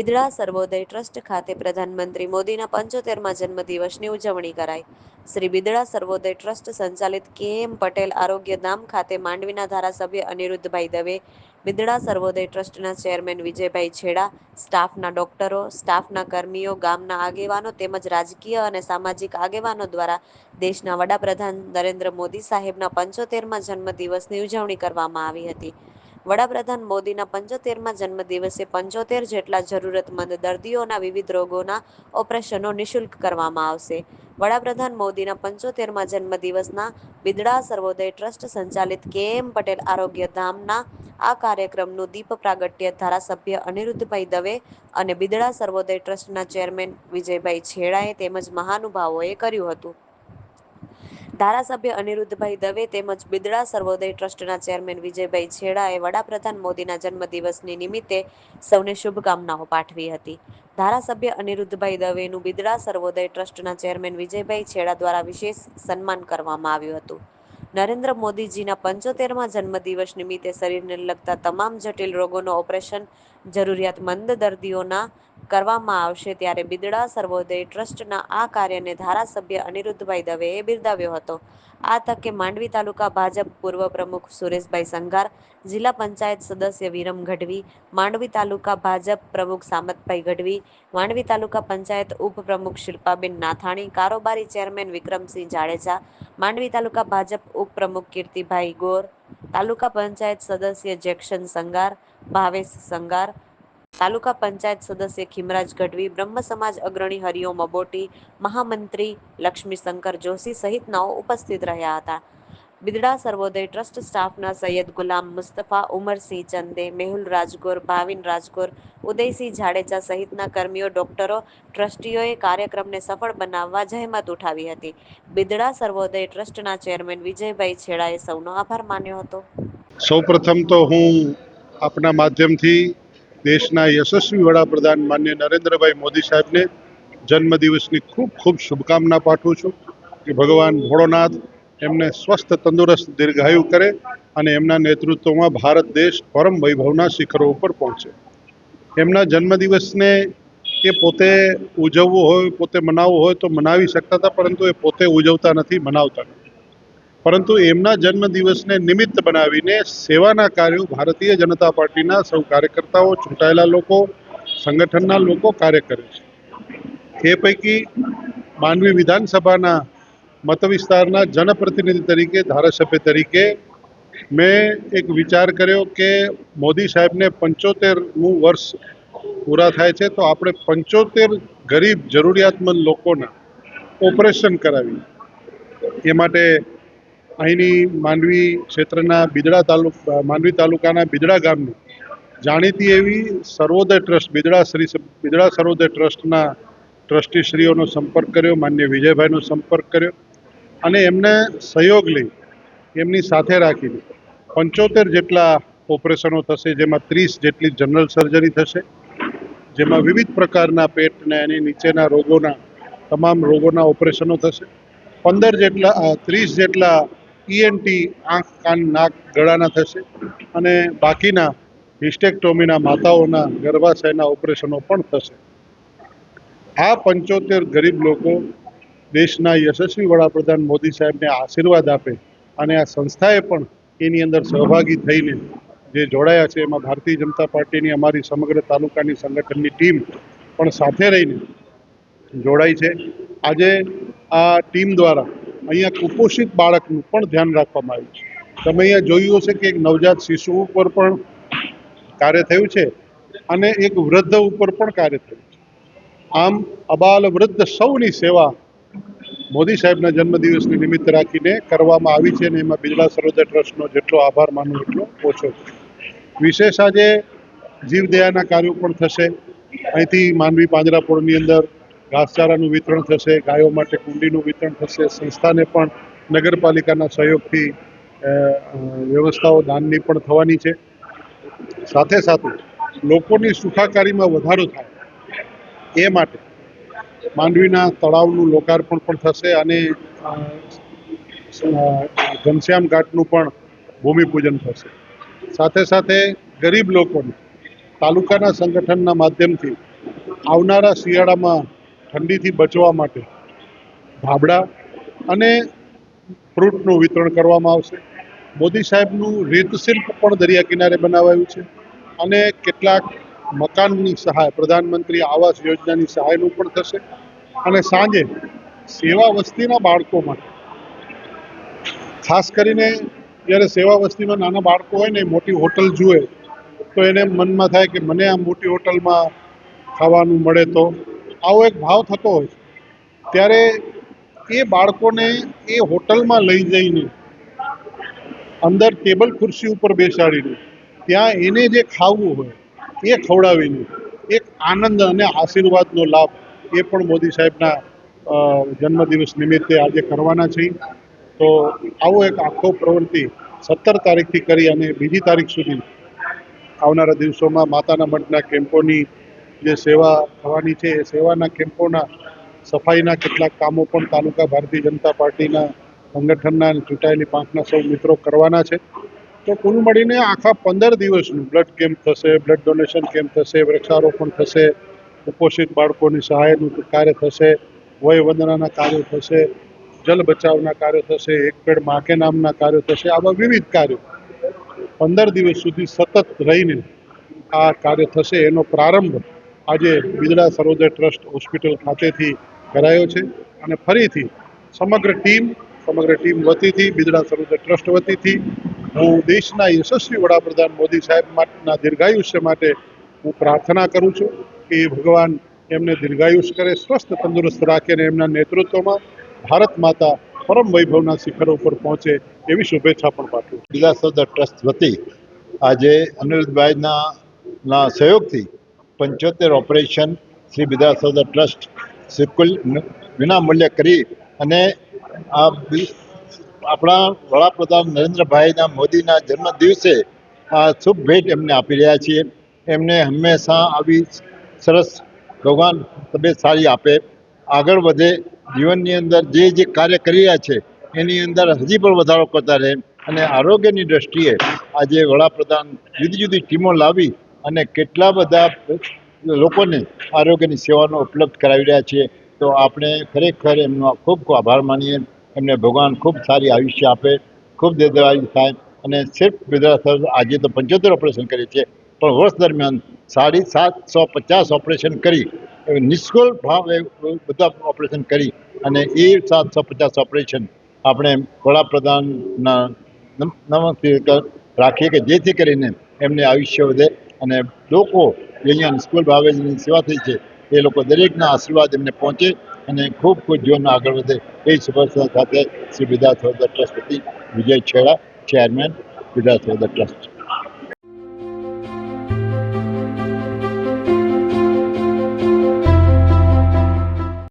Bidada Sarvodaya trust ખાતે પ્રધાનમંત્રી મોદીના પંચોતેરમાં જન્મદિવસની ઉજવણી કરાઈ. શ્રી બિદડા સર્વોદય ટ્રસ્ટ સંચાલિત કે એમ પટેલ આરોગ્ય ધામ ખાતે માંડવીના ધારાસભ્ય અનિરુદ્ધભાઈ દવે, બિદડા સર્વોદય ટ્રસ્ટના ચેરમેન વિજયભાઈ છેડા, સ્ટાફના ડોક્ટરો, સ્ટાફના કર્મીઓ, ગામના આગેવાનો તેમજ રાજકીય અને સામાજિક આગેવાનો દ્વારા દેશના વડાપ્રધાન નરેન્દ્ર મોદી સાહેબના પંચોતેરમાં જન્મદિવસની ઉજવણી કરવામાં આવી હતી. વડાપ્રધાન મોદીના પંચોતેરમાં જન્મદિવસે પંચોતેર જેટલા જરૂરતમંદ દર્દીઓના વિવિધ રોગોના ઓપરેશનો નિઃશુલ્ક કરવામાં આવશે. વડાપ્રધાન મોદીના પંચોતેરમાં જન્મદિવસના બિદડા સર્વોદય ટ્રસ્ટ સંચાલિત કે એમ પટેલ આરોગ્ય ધામના આ કાર્યક્રમનું દીપ પ્રાગટ્ય ધારાસભ્ય અનિરુદ્ધભાઈ દવે અને બિદડા સર્વોદય ટ્રસ્ટના ચેરમેન વિજયભાઈ છેડાએ તેમજ મહાનુભાવોએ કર્યું હતું. ધારાસભ્ય અનિરુદ્ધભાઈ દવે તેમજ બિદડા સર્વોદય ટ્રસ્ટના ચેરમેન વિજયભાઈ છેડાએ વડાપ્રધાન મોદીના જન્મદિવસની નિમિત્તે સૌને શુભકામનાઓ પાઠવી હતી. ધારાસભ્ય અનિરુદ્ધભાઈ દવેનું બિદડા સર્વોદય ટ્રસ્ટના ચેરમેન વિજયભાઈ છેડા દ્વારા વિશેષ સન્માન કરવામાં આવ્યું હતું. નરેન્દ્ર મોદીજીના પંચોતેરમાં જન્મદિવસ નિમિત્તે શરીરને લગતા તમામ જટિલ રોગોનો ઓપરેશન જરૂરિયાતમંદ દર્દીઓના કરવામાં આવશે ત્યારે બિદડા સર્વોદય ટ્રસ્ટના આ કાર્યને ધારાસભ્ય અનિરુદ્ધભાઈ દવેએ બિરદાવ્યો હતો. આ તકે માંડવી તાલુકા ભાજપ પૂર્વ પ્રમુખ સુરેશભાઈ સંઘાર, જિલ્લા પંચાયત સદસ્ય વિરમ ગઢવી, માંડવી તાલુકા ભાજપ પ્રમુખ સામતભાઈ ગઢવી, માંડવી તાલુકા પંચાયત ઉપપ્રમુખ શિલ્પાબેન નાથાણી, કારોબારી ચેરમેન વિક્રમસિંહ જાડેજા, માંડવી તાલુકા ભાજપ ઉપપ્રમુખ કીર્તિભાઈ ગોર, તાલુકા પંચાયત સદસ્ય જેક્શન સંગાર ભાવેશ સંગાર તાલુકા પંચાયત સદસ્ય ખીમરાજ ગઢવી, બ્રહ્મ સમાજ અગ્રણી હરિઓમ અબોટી મહામંત્રી લક્ષ્મીશંકર જોશી સહિતનાઓ ઉપસ્થિત રહ્યા હતા. બિદડા સર્વોદય ટ્રસ્ટ સ્ટાફના સૈયદ ગુલામ મુસ્તફા, ઉમરસિંહ ચંદે, મેહુલ રાજગોર, ભાવિન રાજગોર, ઉદયસિંહ જાડેજા સહિતના કર્મીઓ, ડોક્ટરો, ટ્રસ્ટીઓએ કાર્યક્રમને સફળ બનાવવા જહેમત ઉઠાવી હતી. બિદડા સર્વોદય ટ્રસ્ટના ચેરમેન વિજયભાઈ છેડાએ સૌનો આભાર માન્યો હતો. સૌપ્રથમ તો હું આપના માધ્યમથી દેશના યશસ્વી વડાપ્રધાન માન્ય નરેન્દ્રભાઈ મોદી સાહેબને જન્મદિવસની ખૂબ ખૂબ શુભકામના પાઠવું છું કે ભગવાન ભોળોનાથ એમને સ્વસ્થ, તંદુરસ્ત, દીર્ઘાયુ કરે અને એમના નેતૃત્વમાં ભારત દેશ પરમ વૈભવના શિખરો ઉપર પહોંચે. એમના જન્મદિવસને એ પોતે ઉજવવો હોય, પોતે મનાવવો હોય તો મનાવી શકતા હતા, પરંતુ એ પોતે ઉજવતા નથી, મનાવતા નથી. પરંતુ એમના જન્મદિવસને નિમિત્ત બનાવીને સેવાના કાર્યો ભારતીય જનતા પાર્ટીના સૌ કાર્યકર્તાઓ, ચૂંટાયેલા લોકો, સંગઠનના લોકો કાર્ય કરે છે. એ પૈકી માનવી વિધાનસભાના મત વિસ્તારના જનપ્રતિનિધિ તરીકે, ધારાસભ્ય તરીકે મેં એક વિચાર કર્યો કે મોદી સાહેબને પંચોતેરનું વર્ષ પૂરા થાય છે, તો આપણે પંચોતેર ગરીબ જરૂરિયાતમંદ લોકોના ઓપરેશન કરાવીએ. એ માટે અહીંની માંડવી ક્ષેત્રના બિદડા તાલુકા માંડવી તાલુકાના બિદડા ગામની જાણીતી એવી સર્વોદય ટ્રસ્ટ, બિદડા શ્રી બિદડા સર્વોદય ટ્રસ્ટના ટ્રસ્ટીશ્રીઓનો સંપર્ક કર્યો, માન્ય વિજયભાઈનો સંપર્ક કર્યો અને એમને સહયોગ લઈ એમની સાથે રાખીને પંચોતેર જેટલા ઓપરેશનો થશે, જેમાં ત્રીસ જેટલી જનરલ સર્જરી થશે, જેમાં વિવિધ પ્રકારના પેટને એની નીચેના રોગોના, તમામ રોગોના ઓપરેશનો થશે. પંદર જેટલા ત્રીસ જેટલા ઈએનટી આંખ, કાન, નાક ગળાના થશે અને બાકીના હિસ્ટેક્ટોમીના માતાઓના ગર્ભાશયના ઓપરેશનો પણ થશે. આ પંચોતેર ગરીબ લોકો દેશના યશસ્વી વડાપ્રધાન મોદી સાહેબને આશીર્વાદ આપે અને આ સંસ્થાએ પણ એની અંદર સહભાગી થઈને જે જોડાયા છે, એમાં ભારતીય જનતા પાર્ટીની અમારી સમગ્ર તાલુકાની સંગઠનની ટીમ પણ સાથે રહીને જોડાઈ છે. આજે આ ટીમ દ્વારા અહીંયા કુપોષિત બાળકનું પણ ધ્યાન રાખવામાં આવ્યું છે. તમે અહીંયા જોયું હશે કે એક નવજાત શિશુ ઉપર પણ કાર્ય થયું છે અને એક વૃદ્ધ ઉપર પણ કાર્ય થયું છે. આમ અબાલ વૃદ્ધ સૌની સેવા મોદી સાહેબના જન્મદિવસની નિમિત્ત રાખીને કરવામાં આવી છે અને એમાં બિરલા સરોદય ટ્રસ્ટનો જેટલો આભાર માનવું એટલો ઓછો છે. વિશેષ આજે જીવદયાના કાર્યો પણ થશે. અહીંથી માનવી પાંજરાપોળની અંદર ઘાસચારાનું વિતરણ થશે, ગાયો માટે કુંડીનું વિતરણ થશે, સંસ્થાને પણ નગરપાલિકાના સહયોગથી વ્યવસ્થાઓ દાનની પણ થવાની છે. સાથે સાથે લોકોની સુખાકારીમાં વધારો થાય, એ માટે માંડવીના તળાવનું લોકાર્પણ પણ થશે અને ઘનશ્યામ ઘાટનું પણ ભૂમિપૂજન થશે. સાથે સાથે ગરીબ લોકોને તાલુકાના સંગઠનના માધ્યમથી આવનારા શિયાળામાં ઠંડીથી બચવા માટે ભાબડા અને ફ્રૂટનું વિતરણ કરવામાં આવશે. મોદી સાહેબનું રેતશિલ્પ પણ દરિયા કિનારે બનાવાયું છે અને કેટલાક મકાનની સહાય, પ્રધાનમંત્રી આવાસ યોજનાની સહાયનું પણ થશે. અને સાંજે સેવા વસ્તીના બાળકો માટે, ખાસ કરીને જ્યારે સેવા વસ્તીમાં નાના બાળકો હોય ને, મોટી હોટલ જુએ, તો એને મનમાં થાય કે મને આ મોટી હોટલમાં ખાવાનું મળે તો આવો એક ભાવ થતો હોય ત્યારે એ બાળકોને એ હોટલમાં લઈ જઈને અંદર ટેબલ ખુરશી ઉપર બેસાડીને ત્યાં એને જે ખાવું હોય એ ખવડાવીને એક આનંદ અને આશીર્વાદનો લાભ એ પણ મોદી સાહેબના જન્મદિવસ નિમિત્તે આજે કરવાના છે. તો આવો એક આખો પ્રવૃત્તિ સત્તર તારીખથી કરી અને બીજી તારીખ સુધી આવનારા દિવસોમાં માતાના મઠના કેમ્પોની જે સેવા થવાની છે, એ સેવાના કેમ્પોના સફાઈના કેટલાક કામો પણ તાલુકા ભારતીય જનતા પાર્ટીના સંગઠનના ચૂંટાયેલી પાંખના સૌ મિત્રો કરવાના છે. તો કુલ મળીને આખા પંદર દિવસનું બ્લડ કેમ્પ થશે બ્લડ ડોનેશન કેમ્પ થશે, વૃક્ષારોપણ થશે, કુપોષિત બાળકોની સહાયનું કાર્ય થશે, વય વંદનાના કાર્યો થશે, જલ બચાવના કાર્યો થશે એક પેડ માકે નામના કાર્યો થશે, આવા વિવિધ કાર્યો. પંદર દિવસ સુધી સતત રહીને આ કાર્ય થશે, એનો પ્રારંભ આજે બિદડા સરોદય ટ્રસ્ટ હોસ્પિટલ ખાતેથી કરાયો છે અને ફરીથી સમગ્ર ટીમ સમગ્ર ટીમ વતીથી, બિદડા સર્વોદય ટ્રસ્ટ વતીથી હું દેશના યશસ્વી વડાપ્રધાન મોદી સાહેબ માટેના દીર્ઘાયુષ્ય માટે હું પ્રાર્થના કરું છું કે ભગવાન એમને દીર્ઘાયુષ કરે, સ્વસ્થ તંદુરસ્ત રાખે અને એમના નેતૃત્વમાં ભારત માતા પરમ વૈભવના શિખરો ઉપર પહોંચે એવી શુભેચ્છા પણ પાઠવું છું. બિરલા ટ્રસ્ટ વતી આજે અનિરુદ્ધભાઈના સહયોગથી પંચોતેર ઓપરેશન શ્રી બિરલા ટ્રસ્ટ સિકુલ વિનામૂલ્યે કરી અને આ આપણા વડાપ્રધાન નરેન્દ્રભાઈના મોદીના જન્મ દિવસે આ શુભ ભેટ એમને આપી રહ્યા છીએ. એમને હંમેશા આવી સરસ ભગવાન તબિયત સારી આપે. આગળ વધે, જીવનની અંદર જે જે કાર્ય કરી રહ્યા છે, એની અંદર હજી પણ વધારો કરતા રહે અને આરોગ્યની દ્રષ્ટિએ આજે વડાપ્રધાન જુદી જુદી ટીમો લાવી અને કેટલા બધા લોકોને આરોગ્યની સેવાનો ઉપલબ્ધ કરાવી રહ્યા છે તો આપણે ખરેખર એમનો ખૂબ ખૂબ આભાર માનીએ. એમને ભગવાન ખૂબ સારી આયુષ્ય આપે. ખૂબ દીર્ઘાયુ થાય અને સિર્ફ ગુજરાત આજે તો પંચોતેર ઓપરેશન કરે છે, પણ વર્ષ દરમિયાન સાડી સાતસો પચાસ ઓપરેશન કરી નિષ્ફળ ભાવે બધા ઓપરેશન કરી અને એ સાતસો પચાસ ઓપરેશન આપણે વડાપ્રધાનના નમ- નમસ્તે રાખીએ કે જેથી કરીને એમને આયુષ્ય વધે. અને લોકો અહીંયા સ્કૂલ ભાવે જેની સેવા થઈ છે, એ લોકો દરેકના આશીર્વાદ એમને પહોંચે અને ખૂબ ખૂબ જીવનમાં આગળ વધે. એ શુભેચ્છા સાથે શ્રી વિદ્યા ટ્રસ્ટ વતી વિજય છેડા, ચેરમેન વિદ્યા સહોદર ટ્રસ્ટ.